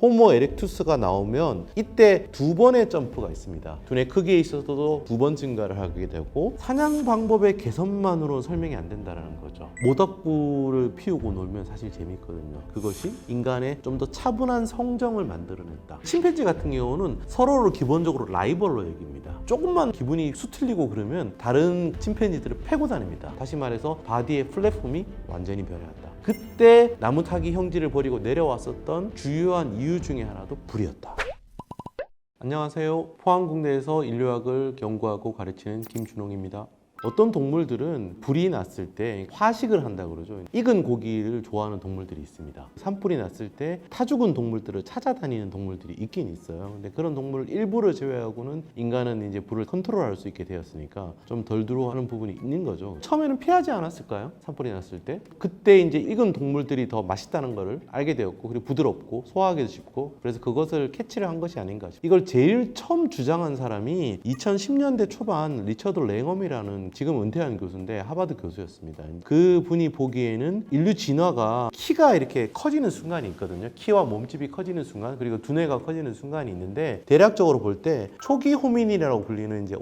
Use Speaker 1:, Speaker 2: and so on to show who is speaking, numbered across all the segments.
Speaker 1: 호모 에렉투스가 나오면 이때 두 번의 점프가 있습니다. 두뇌 크기에 있어서도 두 번 증가를 하게 되고 사냥 방법의 개선만으로 설명이 안 된다는 거죠. 모닥불을 피우고 놀면 사실 재밌거든요. 그것이 인간의 좀 더 차분한 성정을 만들어낸다. 침팬지 같은 경우는 서로를 기본적으로 라이벌로 여깁니다. 조금만 기분이 수틀리고 그러면 다른 침팬지들을 패고 다닙니다. 다시 말해서 바디의 플랫폼이 완전히 변해간다. 그때 나무 타기 형질을 버리고 내려왔었던 주요한 이유 중에 하나도 불이었다. 안녕하세요. 포항국내에서 인류학을 연구하고 가르치는 김준홍입니다. 어떤 동물들은 불이 났을 때 화식을 한다 그러죠. 익은 고기를 좋아하는 동물들이 있습니다. 산불이 났을 때 타 죽은 동물들을 찾아다니는 동물들이 있긴 있어요. 근데 그런 동물 일부를 제외하고는 인간은 이제 불을 컨트롤할 수 있게 되었으니까 좀 덜 두려워하는 부분이 있는 거죠. 처음에는 피하지 않았을까요? 산불이 났을 때 그때 이제 익은 동물들이 더 맛있다는 것을 알게 되었고 그리고 부드럽고 소화하기도 쉽고 그래서 그것을 캐치를 한 것이 아닌가 싶어요. 이걸 제일 처음 주장한 사람이 2010년대 초반 리처드 랭엄이라는 지금 은퇴한 교수인데 하버드 교수였습니다. 그 분이 보기에는 인류 진화가 키가 이렇게 커지는 순간이 있거든요. 키와 몸집이 커지는 순간 그리고 두뇌가 커지는 순간이 있는데 대략적으로 볼 때 초기 호민이라고 불리는 이제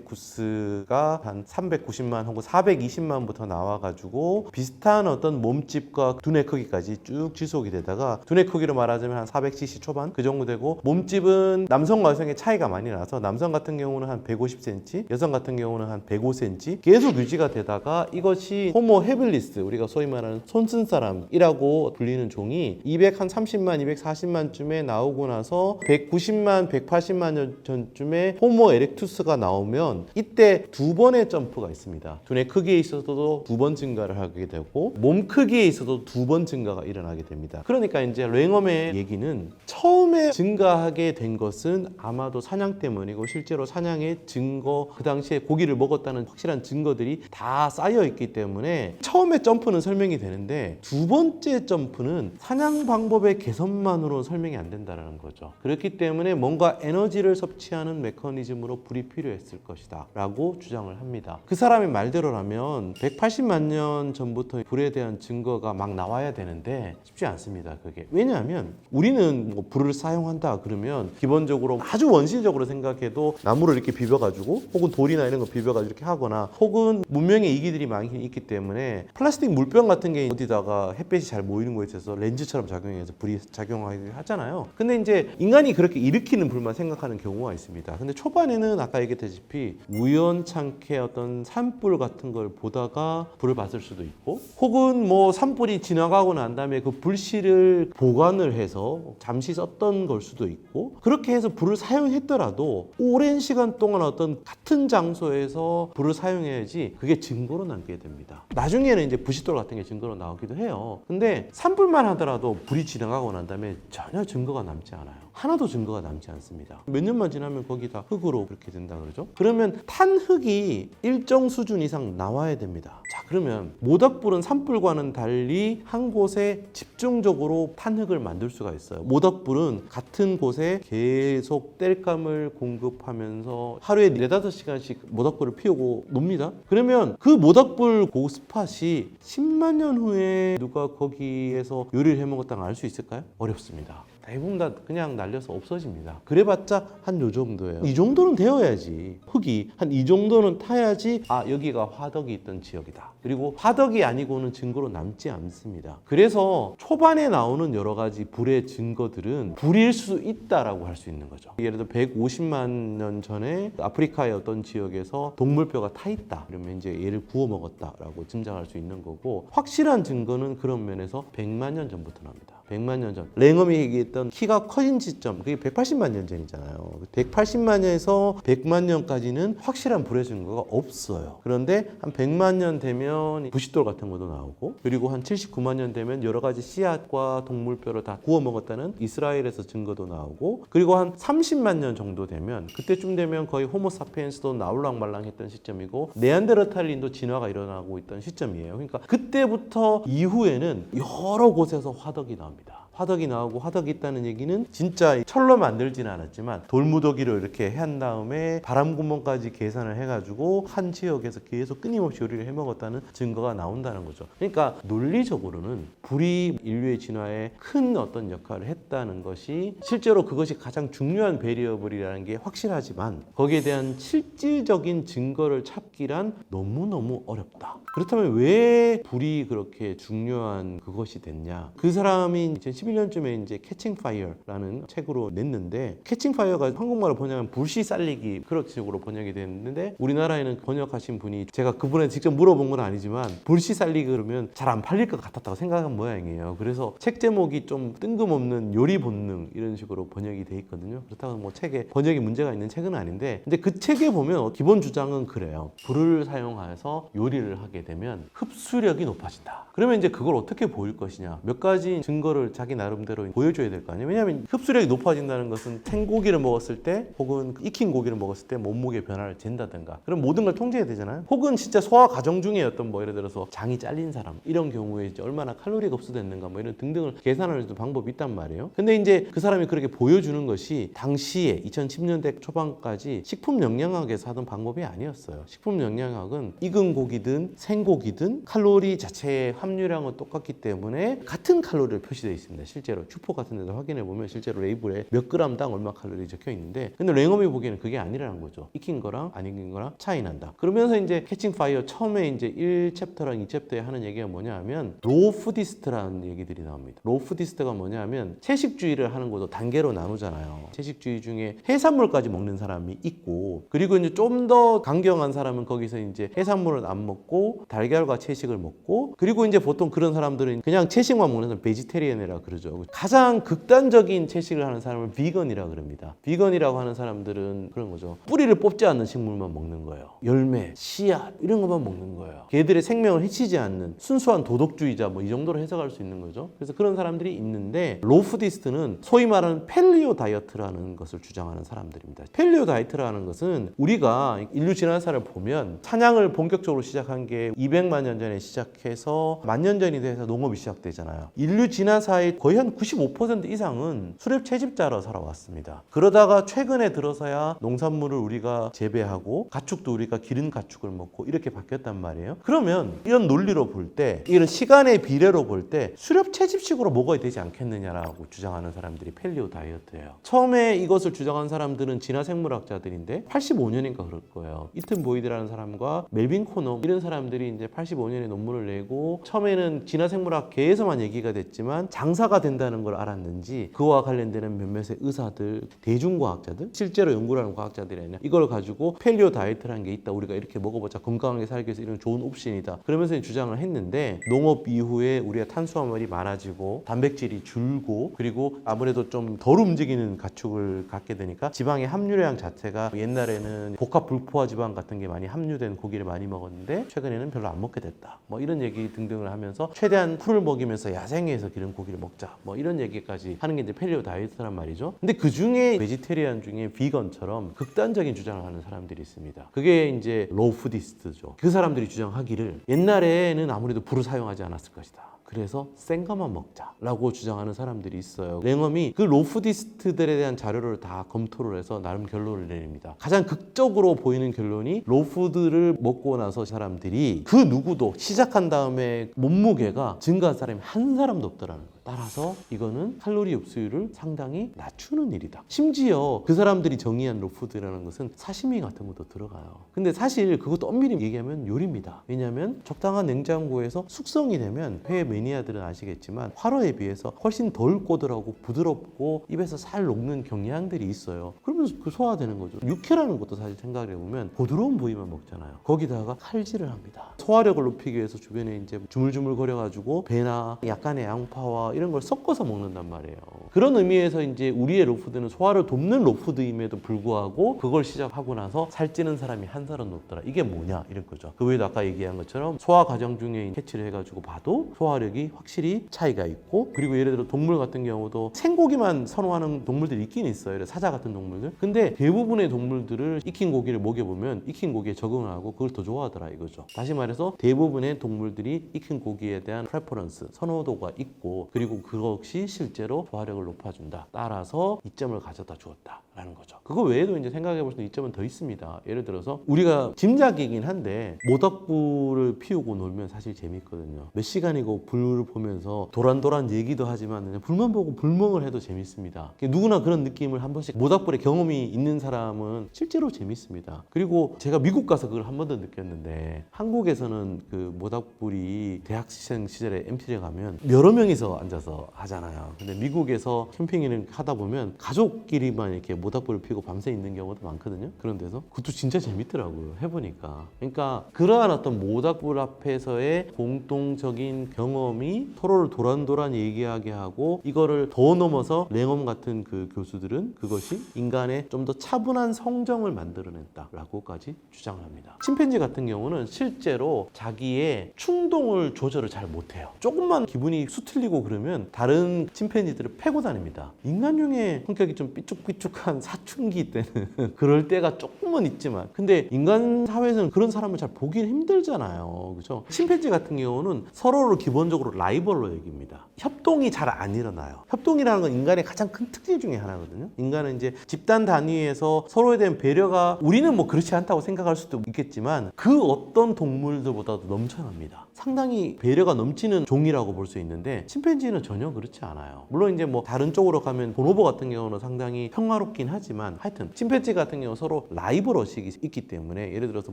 Speaker 1: 오스트랄로피테쿠스가 한 390만 혹은 420만부터 나와가지고 비슷한 어떤 몸집과 두뇌 크기까지 쭉 지속이 되다가 두뇌 크기로 말하자면 한 400cc 초반 그 정도 되고 몸집은 남성과 여성의 차이가 많이 나서 남성 같은 경우는 한 150cm, 여성 같은 경우는 한 105cm 계속 유지가 되다가 이것이 호모 헤빌리스 우리가 소위 말하는 손 쓴 사람이라고 불리는 종이 230만, 240만쯤에 나오고 나서 190만, 180만 년 전쯤에 호모 에렉투스가 나오면 이때 두 번의 점프가 있습니다. 두뇌 크기에 있어서도 두 번 증가를 하게 되고 몸 크기에 있어도 두 번 증가가 일어나게 됩니다. 그러니까 이제 랭엄의 얘기는 처음에 증가하게 된 것은 아마도 사냥 때문이고 실제로 사냥의 증거 그 당시에 고기를 먹었다 는 확실한 증거들이 다 쌓여 있기 때문에 처음에 점프는 설명이 되는데 두 번째 점프는 사냥 방법의 개선만으로 설명이 안 된다는 거죠. 그렇기 때문에 뭔가 에너지를 섭취하는 메커니즘으로 불이 필요했을 것이다 라고 주장을 합니다. 그 사람의 말대로라면 180만 년 전부터 불에 대한 증거가 막 나와야 되는데 쉽지 않습니다. 그게 왜냐하면 우리는 뭐 불을 사용한다 그러면 기본적으로 아주 원시적으로 생각해도 나무를 이렇게 비벼가지고 혹은 돌이나 이런 거 비벼가지고 이렇게 하거나 혹은 문명의 이기들이 많이 있기 때문에 플라스틱 물병 같은 게 어디다가 햇빛이 잘 모이는 거에 있어서 렌즈처럼 작용해서 불이 작용하게 하잖아요. 근데 이제 인간이 그렇게 일으키는 불만 생각하는 경우가 있습니다. 근데 초반에는 아까 얘기했다시피 우연찮게 어떤 산불 같은 걸 보다가 불을 봤을 수도 있고 혹은 뭐 산불이 지나가고 난 다음에 그 불씨를 보관을 해서 잠시 썼던 걸 수도 있고 그렇게 해서 불을 사용했더라도 오랜 시간 동안 어떤 같은 장소에서 불을 사용해야지 그게 증거로 남게 됩니다. 나중에는 이제 부싯돌 같은 게 증거로 나오기도 해요. 근데 산불만 하더라도 불이 지나가고 난 다음에 전혀 증거가 남지 않아요. 하나도 증거가 남지 않습니다. 몇 년만 지나면 거기 다 흙으로 그렇게 된다 그러죠. 그러면 탄 흙이 일정 수준 이상 나와야 됩니다. 자, 그러면 모닥불은 산불과는 달리 한 곳에 집중적으로 탄 흙을 만들 수가 있어요. 모닥불은 같은 곳에 계속 땔감을 공급하면서 하루에 4, 5시간씩 모닥불을 피우고 놉니다. 그러면 그 모닥불 그 스팟이 10만 년 후에 누가 거기에서 요리를 해 먹었다는 알 수 있을까요? 어렵습니다. 대부분 다 그냥 날려서 없어집니다. 그래봤자 한 요 정도예요. 이 정도는 되어야지. 흙이 한 이 정도는 타야지 아 여기가 화덕이 있던 지역이다. 그리고 화덕이 아니고는 증거로 남지 않습니다. 그래서 초반에 나오는 여러 가지 불의 증거들은 불일 수 있다라고 할 수 있는 거죠. 예를 들어 150만 년 전에 아프리카의 어떤 지역에서 동물뼈가 타 있다. 그러면 이제 얘를 구워 먹었다라고 짐작할 수 있는 거고 확실한 증거는 그런 면에서 100만 년 전부터 납니다. 100만 년 전. 랭엄이 얘기했던 키가 커진 시점, 그게 180만 년 전이잖아요. 180만 년에서 100만 년까지는 확실한 불의 증거가 없어요. 그런데 한 100만 년 되면 부싯돌 같은 것도 나오고, 그리고 한 79만 년 되면 여러 가지 씨앗과 동물뼈를 다 구워 먹었다는 이스라엘에서 증거도 나오고, 그리고 한 30만 년 정도 되면, 그때쯤 되면 거의 호모사피엔스도 나올랑말랑했던 시점이고, 네안데르탈린도 진화가 일어나고 있던 시점이에요. 그러니까 그때부터 이후에는 여러 곳에서 화덕이 나옵니다. 화덕이 나오고 화덕이 있다는 얘기는 진짜 철로 만들지는 않았지만 돌무더기로 이렇게 한 다음에 바람 구멍까지 계산을 해가지고 한 지역에서 계속 끊임없이 요리를 해먹었다는 증거가 나온다는 거죠. 그러니까 논리적으로는 불이 인류의 진화에 큰 어떤 역할을 했다는 것이 실제로 그것이 가장 중요한 베리어블이라는 게 확실하지만 거기에 대한 실질적인 증거를 찾기란 너무너무 어렵다. 그렇다면 왜 불이 그렇게 중요한 그것이 됐냐? 그 사람이 2011 년쯤에 이제 캐칭 파이어라는 책으로 냈는데 캐칭 파이어가 한국말로 번역하면 불씨 쌀리기 그런 식으로 번역이 됐는데 우리나라에는 번역하신 분이 제가 그분한테 직접 물어본 건 아니지만 불씨 쌀리기 그러면 잘 안 팔릴 것 같았다고 생각한 모양이에요. 그래서 책 제목이 좀 뜬금없는 요리 본능 이런 식으로 번역이 돼 있거든요. 그렇다고 뭐 책에 번역이 문제가 있는 책은 아닌데 근데 그 책에 보면 기본 주장은 그래요. 불을 사용해서 요리를 하게 되면 흡수력이 높아진다. 그러면 이제 그걸 어떻게 보일 것이냐 몇 가지 증거를 자기 나름대로 보여줘야 될 거 아니에요. 왜냐하면 흡수력이 높아진다는 것은 생고기를 먹었을 때 혹은 익힌 고기를 먹었을 때 몸무게 변화를 잰다든가 그럼 모든 걸 통제해야 되잖아요. 혹은 진짜 소화 과정 중에 어떤 뭐 예를 들어서 장이 잘린 사람 이런 경우에 이제 얼마나 칼로리가 흡수됐는가 뭐 이런 등등을 계산할 수 방법이 있단 말이에요. 근데 이제 그 사람이 그렇게 보여주는 것이 당시에 2010년대 초반까지 식품 영양학에서 하던 방법이 아니었어요. 식품 영양학은 익은 고기든 생고기든 칼로리 자체의 함유량은 똑같기 때문에 같은 칼로리를 표시되어 있습니다. 실제로 큐포 같은 데서 확인해 보면 실제로 레이블에 몇 그램당 얼마 칼로리 적혀 있는데 근데 랭엄이 보기에는 그게 아니라는 거죠. 익힌 거랑 안 익힌 거랑 차이 난다. 그러면서 이제 캐칭 파이어 처음에 이제 1챕터랑 2챕터에 하는 얘기가 뭐냐 하면 로우 푸디스트라는 얘기들이 나옵니다. 로우 푸디스트가 뭐냐 하면 채식주의를 하는 것도 단계로 나누잖아요. 채식주의 중에 해산물까지 먹는 사람이 있고 그리고 이제 좀 더 강경한 사람은 거기서 이제 해산물을 안 먹고 달걀과 채식을 먹고 그리고 이제 보통 그런 사람들은 그냥 채식만 먹는 사람 베지테리언이라 그러죠. 가장 극단적인 채식을 하는 사람을 비건이라 그럽니다. 비건이라고 하는 사람들은 그런 거죠. 뿌리를 뽑지 않는 식물만 먹는 거예요. 열매, 씨앗 이런 것만 먹는 거예요. 걔들의 생명을 해치지 않는 순수한 도덕주의자 뭐 이 정도로 해석할 수 있는 거죠. 그래서 그런 사람들이 있는데 로푸디스트는 소위 말하는 펠리오 다이어트라는 것을 주장하는 사람들입니다. 펠리오 다이어트라는 것은 우리가 인류 진화사를 보면 사냥을 본격적으로 시작한 게 200만 년 전에 시작해서 만 년 전이 돼서 농업이 시작되잖아요. 인류 진화사의 거의 한 95% 이상은 수렵 채집자로 살아왔습니다. 그러다가 최근에 들어서야 농산물을 우리가 재배하고 가축도 우리가 기른 가축을 먹고 이렇게 바뀌었단 말이에요. 그러면 이런 논리로 볼 때 이런 시간의 비례로 볼 때 수렵 채집식으로 먹어야 되지 않겠느냐라고 주장하는 사람들이 펠리오 다이어트예요. 처음에 이것을 주장한 사람들은 진화 생물학자들인데 85년인가 그럴 거예요. 이튼 보이드라는 사람과 멜빈 코너 이런 사람들이 이제 85년에 논문을 내고 처음에는 진화 생물학계에서만 얘기가 됐지만 장사 가 된다는 걸 알았는지 그와 관련되는 몇몇의 의사들, 대중과학자들, 실제로 연구를 하는 과학자들이 아니라 이걸 가지고 펠리오 다이어트라는 게 있다. 우리가 이렇게 먹어보자 건강하게 살기 위해서 이런 좋은 옵션이다. 그러면서 주장을 했는데 농업 이후에 우리가 탄수화물이 많아지고 단백질이 줄고 그리고 아무래도 좀 덜 움직이는 가축을 갖게 되니까 지방의 함유량 자체가 옛날에는 복합 불포화 지방 같은 게 많이 함유된 고기를 많이 먹었는데 최근에는 별로 안 먹게 됐다. 뭐 이런 얘기 등등을 하면서 최대한 풀을 먹이면서 야생에서 기른 고기를 먹자. 뭐 이런 얘기까지 하는 게 이제 펠리오 다이어트란 말이죠. 근데 그 중에 베지테리안 중에 비건처럼 극단적인 주장을 하는 사람들이 있습니다. 그게 이제 로우 푸디스트죠. 그 사람들이 주장하기를 옛날에는 아무래도 불을 사용하지 않았을 것이다. 그래서 센 것만 먹자라고 주장하는 사람들이 있어요. 랭엄이 그 로푸디스트들에 대한 자료를 다 검토를 해서 나름 결론을 내립니다. 가장 극적으로 보이는 결론이 로푸드를 먹고 나서 사람들이 그 누구도 시작한 다음에 몸무게가 증가한 사람이 한 사람도 없더라는 거예요. 따라서 이거는 칼로리 흡수율을 상당히 낮추는 일이다. 심지어 그 사람들이 정의한 로푸드라는 것은 사시미 같은 것도 들어가요. 근데 사실 그것도 엄밀히 얘기하면 요리입니다. 왜냐하면 적당한 냉장고에서 숙성이 되면 회 매니아들은 아시겠지만 화로에 비해서 훨씬 덜 꼬들하고 부드럽고 입에서 살 녹는 경향들이 있어요. 그러면서 그 소화되는 거죠. 육회라는 것도 사실 생각해 보면 부드러운 부위만 먹잖아요. 거기다가 칼질을 합니다. 소화력을 높이기 위해서 주변에 이제 주물주물 거려 가지고 배나 약간의 양파와 이런 걸 섞어서 먹는단 말이에요. 그런 의미에서 이제 우리의 로푸드는 소화를 돕는 로푸드임에도 불구하고 그걸 시작하고 나서 살찌는 사람이 한 사람 높더라. 이게 뭐냐 이런 거죠. 그 외에도 아까 얘기한 것처럼 소화 과정 중에 캐치를 해가지고 봐도 소화력이 확실히 차이가 있고 그리고 예를 들어 동물 같은 경우도 생고기만 선호하는 동물들이 있긴 있어요. 사자 같은 동물들. 근데 대부분의 동물들을 익힌 고기를 먹여보면 익힌 고기에 적응하고 그걸 더 좋아하더라 이거죠. 다시 말해서 대부분의 동물들이 익힌 고기에 대한 프레퍼런스, 선호도가 있고 그리고 그것이 실제로 소화력을 높아준다. 따라서 이점을 가져다 주었다 라는 거죠. 그거 외에도 이제 생각해 볼 수 있는 이점은 더 있습니다. 예를 들어서 우리가 짐작이긴 한데 모닥불을 피우고 놀면 사실 재밌거든요. 몇 시간이고 불을 보면서 도란도란 얘기도 하지만 그냥 불만 보고 불멍을 해도 재밌습니다. 누구나 그런 느낌을 한 번씩 모닥불의 경험이 있는 사람은 실제로 재밌습니다. 그리고 제가 미국 가서 그걸 한 번 더 느꼈는데 한국에서는 그 모닥불이 대학생 시절에 MT를 가면 여러 명이서 앉아서 하잖아요. 근데 미국에서 캠핑을 하다 보면 가족끼리만 이렇게 모닥불을 피우고 밤새 있는 경우도 많거든요. 그런 데서 그것도 진짜 재밌더라고요. 해보니까. 그러니까 그러한 어떤 모닥불 앞에서의 공통적인 경험이 서로를 도란도란 얘기하게 하고 이거를 더 넘어서 랭엄 같은 그 교수들은 그것이 인간의 좀 더 차분한 성정을 만들어냈다라고까지 주장을 합니다. 침팬지 같은 경우는 실제로 자기의 충동을 조절을 잘 못해요. 조금만 기분이 수틀리고 그러면 다른 침팬지들을 패고 다닙니다. 인간용의 성격이 좀 삐쭉삐쭉한 사춘기 때는 그럴 때가 조금은 있지만 근데 인간 사회에서는 그런 사람을 잘 보기는 힘들잖아요. 그죠? 침팬지 같은 경우는 서로를 기본적으로 라이벌로 여깁니다. 협동이 잘 안 일어나요. 협동이라는 건 인간의 가장 큰 특징 중에 하나거든요. 인간은 이제 집단 단위에서 서로에 대한 배려가 우리는 뭐 그렇지 않다고 생각할 수도 있겠지만 그 어떤 동물들보다도 넘쳐납니다. 상당히 배려가 넘치는 종이라고 볼 수 있는데 침팬지 는 전혀 그렇지 않아요. 물론 이제 뭐 다른 쪽으로 가면 보노보 같은 경우는 상당히 평화롭긴 하지만 하여튼 침팬지 같은 경우 서로 라이벌 의식이 있기 때문에 예를 들어서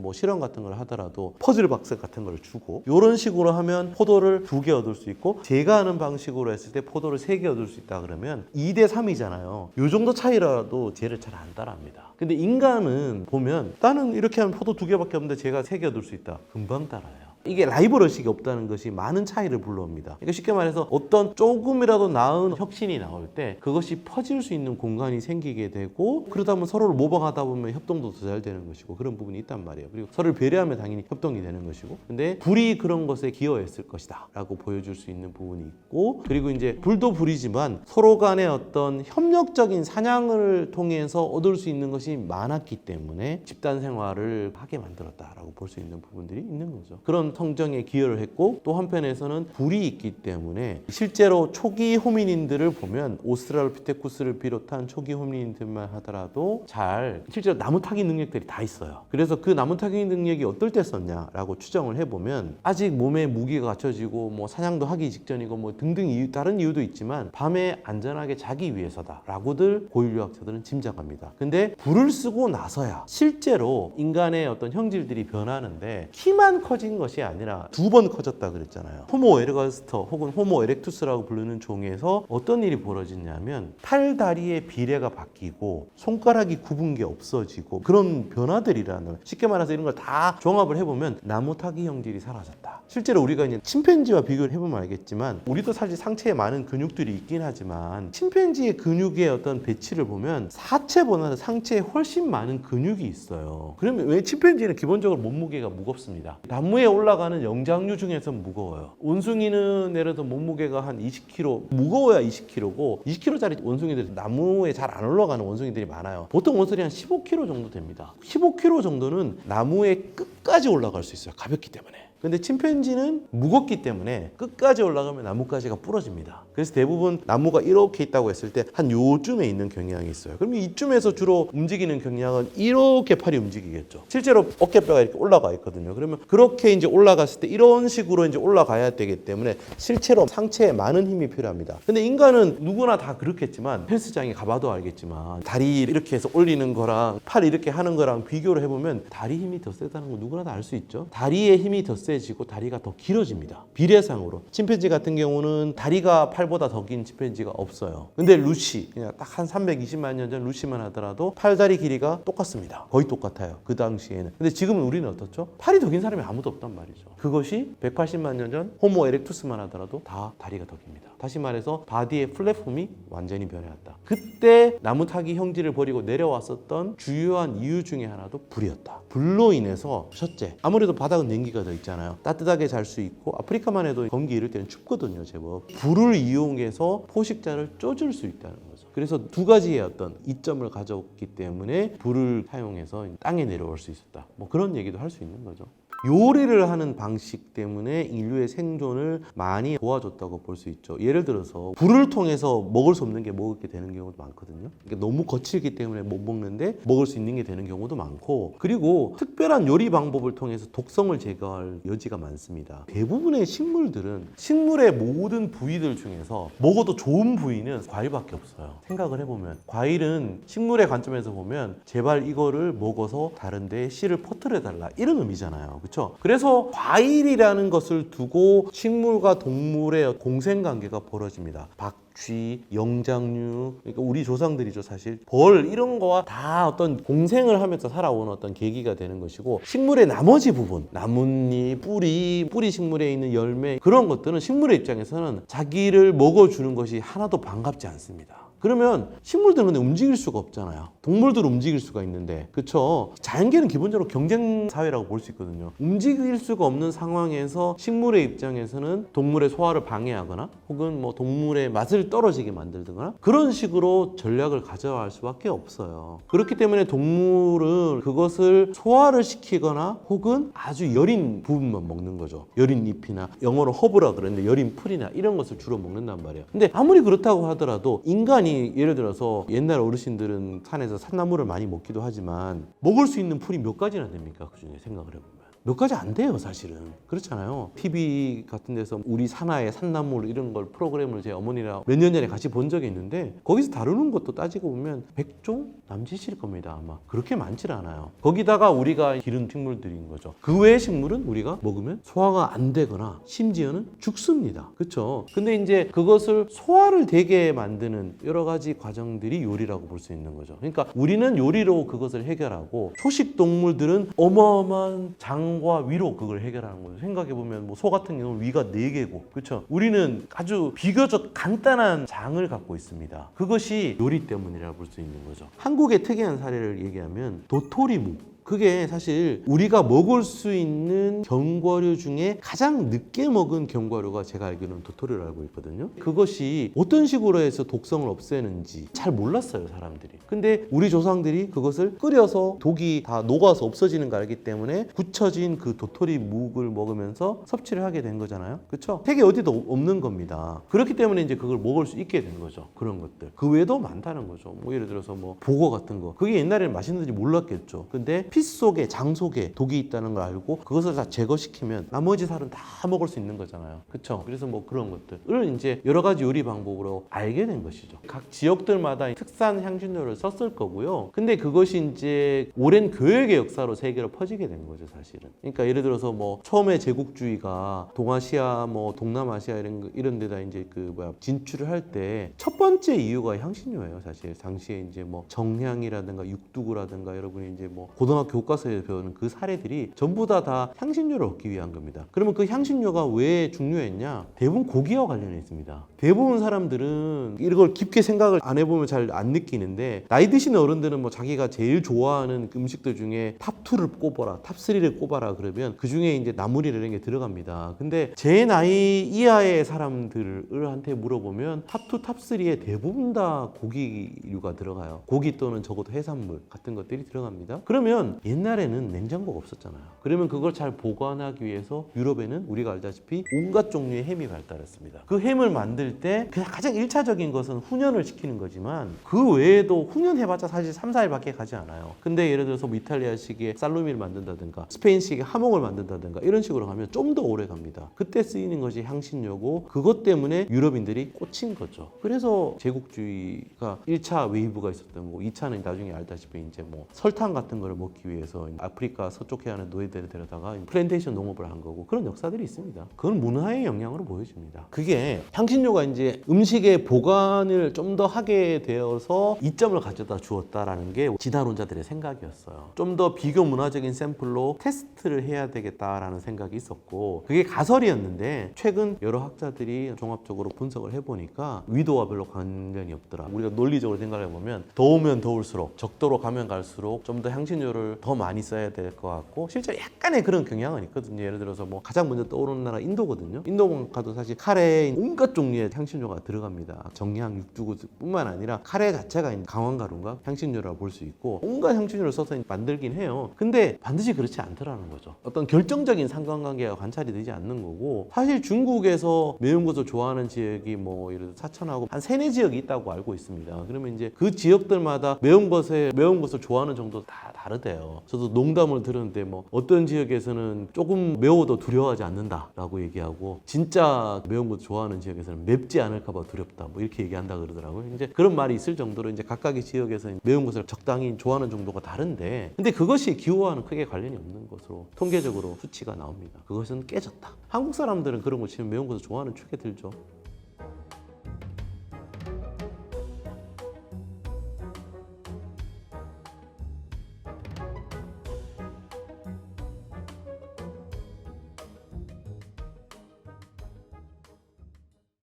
Speaker 1: 뭐 실험 같은 걸 하더라도 퍼즐 박스 같은 걸 주고 이런 식으로 하면 포도를 두 개 얻을 수 있고 제가 하는 방식으로 했을 때 포도를 세 개 얻을 수 있다 그러면 2대 3이잖아요. 요 정도 차이라도 쟤를 잘 안 따라합니다. 근데 인간은 보면 나는 이렇게 하면 포도 두 개밖에 없는데 제가 세 개 얻을 수 있다. 금방 따라요. 이게 라이벌 의식이 없다는 것이 많은 차이를 불러옵니다. 그러니까 쉽게 말해서 어떤 조금이라도 나은 혁신이 나올 때 그것이 퍼질 수 있는 공간이 생기게 되고 그러다 보면 서로를 모방하다 보면 협동도 더 잘 되는 것이고 그런 부분이 있단 말이에요. 그리고 서로를 배려하면 당연히 협동이 되는 것이고 근데 불이 그런 것에 기여했을 것이다 라고 보여줄 수 있는 부분이 있고 그리고 이제 불도 불이지만 서로 간의 어떤 협력적인 사냥을 통해서 얻을 수 있는 것이 많았기 때문에 집단 생활을 하게 만들었다라고 볼 수 있는 부분들이 있는 거죠. 그런 성정에 기여를 했고 또 한편에서는 불이 있기 때문에 실제로 초기 호미닌들을 보면 오스트랄로피테쿠스를 비롯한 초기 호미닌들만 하더라도 잘 실제로 나무 타기 능력들이 다 있어요. 그래서 그 나무 타기 능력이 어떨 때 썼냐라고 추정을 해보면 아직 몸에 무기가 갖춰지고 뭐 사냥도 하기 직전이고 뭐 등등 이유, 다른 이유도 있지만 밤에 안전하게 자기 위해서다라고들 고인류학자들은 짐작합니다. 근데 불을 쓰고 나서야 실제로 인간의 어떤 형질들이 변하는데 키만 커진 것이 아니라 두 번 커졌다 그랬잖아요. 호모 에르가스터 혹은 호모 에렉투스라고 부르는 종에서 어떤 일이 벌어졌냐면 팔 다리의 비례가 바뀌고 손가락이 굽은 게 없어지고 그런 변화들이라는 쉽게 말해서 이런 걸 다 종합을 해보면 나무 타기 형질이 사라졌다. 실제로 우리가 이제 침팬지와 비교를 해보면 알겠지만 우리도 사실 상체에 많은 근육들이 있긴 하지만 침팬지의 근육의 어떤 배치를 보면 사체보다는 상체에 훨씬 많은 근육이 있어요. 그러면 왜 침팬지는 기본적으로 몸무게가 무겁습니다. 나무에 올라 가는 영장류 중에서 무거워요. 원숭이는 들어 몸무게가 한 20kg, 무거워야 20kg고 20kg짜리 원숭이들이 나무에 잘 안 올라가는 원숭이들이 많아요. 보통 원숭이 한 15kg 정도 됩니다. 15kg 정도는 나무의 끝까지 올라갈 수 있어요. 가볍기 때문에. 근데 침팬지는 무겁기 때문에 끝까지 올라가면 나뭇가지가 부러집니다. 그래서 대부분 나무가 이렇게 있다고 했을 때 한 요쯤에 있는 경향이 있어요. 그러면 이쯤에서 주로 움직이는 경향은 이렇게 팔이 움직이겠죠. 실제로 어깨뼈가 이렇게 올라가 있거든요. 그러면 그렇게 이제 올라갔을 때 이런 식으로 이제 올라가야 되기 때문에 실제로 상체에 많은 힘이 필요합니다. 근데 인간은 누구나 다 그렇겠지만 헬스장에 가봐도 알겠지만 다리 이렇게 해서 올리는 거랑 팔 이렇게 하는 거랑 비교를 해보면 다리 힘이 더 세다는 거 누구나 다 알 수 있죠. 다리의 힘이 더 세 지고 다리가 더 길어집니다. 비례상으로. 침팬지 같은 경우는 다리가 팔보다 더 긴 침팬지가 없어요. 근데 루시, 그냥 딱 한 320만 년 전 루시만 하더라도 팔다리 길이가 똑같습니다. 거의 똑같아요. 그 당시에는. 근데 지금은 우리는 어떻죠? 팔이 더 긴 사람이 아무도 없단 말이죠. 그것이 180만 년 전 호모 에렉투스만 하더라도 다 다리가 더 깁니다. 다시 말해서 바디의 플랫폼이 완전히 변해왔다. 그때 나무 타기 형질을 버리고 내려왔었던 주요한 이유 중에 하나도 불이었다. 불로 인해서 첫째, 아무래도 바닥은 냉기가 더 있잖아요. 따뜻하게 잘 수 있고 아프리카만 해도 건기 이럴 때는 춥거든요, 제법. 불을 이용해서 포식자를 쪼줄 수 있다는 거죠. 그래서 두 가지의 어떤 이점을 가졌기 때문에 불을 사용해서 땅에 내려올 수 있었다. 뭐 그런 얘기도 할 수 있는 거죠. 요리를 하는 방식 때문에 인류의 생존을 많이 도와줬다고 볼 수 있죠. 예를 들어서 불을 통해서 먹을 수 없는 게 먹게 되는 경우도 많거든요. 그러니까 너무 거칠기 때문에 못 먹는데 먹을 수 있는 게 되는 경우도 많고 그리고 특별한 요리 방법을 통해서 독성을 제거할 여지가 많습니다. 대부분의 식물들은 식물의 모든 부위들 중에서 먹어도 좋은 부위는 과일밖에 없어요. 생각을 해보면 과일은 식물의 관점에서 보면 제발 이거를 먹어서 다른데 씨를 퍼뜨려 달라 이런 의미잖아요. 그렇죠? 그래서 과일이라는 것을 두고 식물과 동물의 공생 관계가 벌어집니다. 박쥐, 영장류, 그러니까 우리 조상들이죠 사실 벌 이런 거와 다 어떤 공생을 하면서 살아온 어떤 계기가 되는 것이고 식물의 나머지 부분, 나뭇잎, 뿌리, 뿌리 식물에 있는 열매 그런 것들은 식물의 입장에서는 자기를 먹어주는 것이 하나도 반갑지 않습니다. 그러면 식물들은 근데 움직일 수가 없잖아요. 동물들 움직일 수가 있는데, 그쵸? 자연계는 기본적으로 경쟁 사회라고 볼 수 있거든요. 움직일 수가 없는 상황에서 식물의 입장에서는 동물의 소화를 방해하거나, 혹은 뭐 동물의 맛을 떨어지게 만들거나 그런 식으로 전략을 가져갈 수밖에 없어요. 그렇기 때문에 동물은 그것을 소화를 시키거나, 혹은 아주 여린 부분만 먹는 거죠. 여린 잎이나 영어로 허브라 그러는데 여린 풀이나 이런 것을 주로 먹는단 말이에요. 근데 아무리 그렇다고 하더라도 인간이 예를 들어서 옛날 어르신들은 산에서 산나물을 많이 먹기도 하지만 먹을 수 있는 풀이 몇 가지나 됩니까? 그 중에 생각을 해보면. 몇 가지 안 돼요, 사실은. 그렇잖아요. TV 같은 데서 우리 산하의 산나물 이런 걸 프로그램을 제 어머니랑 몇 년 전에 같이 본 적이 있는데 거기서 다루는 것도 따지고 보면 100종 남짓일 겁니다, 아마. 그렇게 많질 않아요. 거기다가 우리가 기른 식물들인 거죠. 그 외의 식물은 우리가 먹으면 소화가 안 되거나 심지어는 죽습니다. 그렇죠? 근데 이제 그것을 소화를 되게 만드는 여러 가지 과정들이 요리라고 볼 수 있는 거죠. 그러니까 우리는 요리로 그것을 해결하고 초식 동물들은 어마어마한 장과 위로 그걸 해결하는 거죠. 생각해 보면 뭐 소 같은 경우는 위가 네 개고, 그렇죠? 우리는 아주 비교적 간단한 장을 갖고 있습니다. 그것이 요리 때문이라고 볼수 있는 거죠. 한국의 특이한 사례를 얘기하면 도토리묵. 그게 사실 우리가 먹을 수 있는 견과류 중에 가장 늦게 먹은 견과류가 제가 알기로는 도토리를 알고 있거든요. 그것이 어떤 식으로 해서 독성을 없애는지 잘 몰랐어요, 사람들이. 근데 우리 조상들이 그것을 끓여서 독이 다 녹아서 없어지는 걸 알기 때문에 굳혀진 그 도토리 묵을 먹으면서 섭취를 하게 된 거잖아요. 그렇죠? 세계 어디도 없는 겁니다. 그렇기 때문에 이제 그걸 먹을 수 있게 된 거죠. 그런 것들. 그 외에도 많다는 거죠. 뭐 예를 들어서 뭐 보거 같은 거. 그게 옛날에는 맛있는지 몰랐겠죠. 근데 피 속에 장 속에 독이 있다는 걸 알고 그것을 다 제거시키면 나머지 살은 다 먹을 수 있는 거잖아요. 그렇죠? 그래서 뭐 그런 것들을 이제 여러 가지 요리 방법으로 알게 된 것이죠. 각 지역들마다 특산 향신료를 썼을 거고요. 근데 그것이 이제 오랜 교역의 역사로 세계로 퍼지게 된 거죠, 사실은. 그러니까 예를 들어서 뭐 처음에 제국주의가 동아시아 뭐 동남아시아 이런 거- 이런 데다 이제 그 뭐야 진출을 할 때 첫 번째 이유가 향신료예요, 사실. 당시에 이제 뭐 정향이라든가 육두구라든가 여러분이 이제 뭐 고등학교 교과서에 배우는 그 사례들이 전부 다 다 향신료를 얻기 위한 겁니다. 그러면 그 향신료가 왜 중요했냐? 대부분 고기와 관련해 있습니다. 대부분 사람들은 이걸 깊게 생각을 안 해보면 잘 안 느끼는데 나이 드신 어른들은 뭐 자기가 제일 좋아하는 음식들 중에 탑2를 꼽아라, 탑3를 꼽아라 그러면 그 중에 이제 나물이라는 게 들어갑니다. 근데 제 나이 이하의 사람들한테 물어보면 탑2, 탑3에 대부분 다 고기류가 들어가요. 고기 또는 적어도 해산물 같은 것들이 들어갑니다. 그러면 옛날에는 냉장고가 없었잖아요. 그러면 그걸 잘 보관하기 위해서 유럽에는 우리가 알다시피 온갖 종류의 햄이 발달했습니다. 그 햄을 만들 때 그냥 가장 일차적인 것은 훈연을 시키는 거지만 그 외에도 훈연해봤자 사실 3, 4일밖에 가지 않아요. 근데 예를 들어서 뭐 이탈리아식의 살로미를 만든다든가 스페인식의 하몽을 만든다든가 이런 식으로 가면 좀 더 오래 갑니다. 그때 쓰이는 것이 향신료고 그것 때문에 유럽인들이 꽂힌 거죠. 그래서 제국주의가 1차 웨이브가 있었던 거고 2차는 나중에 알다시피 이제 뭐 설탕 같은 거를 먹기 위해서 아프리카 서쪽 해안의 노예들을 데려다가 플랜테이션 농업을 한 거고 그런 역사들이 있습니다. 그건 문화의 영향으로 보여집니다. 그게 향신료가 이제 음식의 보관을 좀 더 하게 되어서 이점을 가져다 주었다라는 게 진화론자들의 생각이었어요. 좀 더 비교 문화적인 샘플로 테스트를 해야 되겠다라는 생각이 있었고 그게 가설이었는데 최근 여러 학자들이 종합적으로 분석을 해보니까 위도와 별로 관련이 없더라. 우리가 논리적으로 생각해 보면 더우면 더울수록 적도로 가면 갈수록 좀 더 향신료를 향신료를 더 많이 써야 될 것 같고 실제 약간의 그런 경향은 있거든요. 예를 들어서 뭐 가장 먼저 떠오르는 나라 인도거든요. 인도 가도 사실 카레에 온갖 종류의 향신료가 들어갑니다. 정향, 육두구뿐만 아니라 카레 자체가 강황가루인가 향신료라고 볼수 있고 온갖 향신료를 써서 만들긴 해요. 근데 반드시 그렇지 않더라는 거죠. 어떤 결정적인 상관관계가 관찰이 되지 않는 거고 사실 중국에서 매운 것을 좋아하는 지역이 뭐 예를 들어 사천하고 한 세네 지역이 있다고 알고 있습니다. 그러면 이제 그 지역들마다 매운 것에 매운 것을 좋아하는 정도 다 다르대요. 저도 농담을 들었는데 뭐 어떤 지역에서는 조금 매워도 두려워하지 않는다라고 얘기하고 진짜 매운 것 좋아하는 지역에서는 맵지 않을까봐 두렵다 뭐 이렇게 얘기한다 그러더라고요. 이제 그런 말이 있을 정도로 이제 각각의 지역에서 매운 것을 적당히 좋아하는 정도가 다른데 근데 그것이 기후와는 크게 관련이 없는 것으로 통계적으로 수치가 나옵니다. 그것은 깨졌다. 한국 사람들은 그런 거 치면 매운 것을 좋아하는 축에 들죠.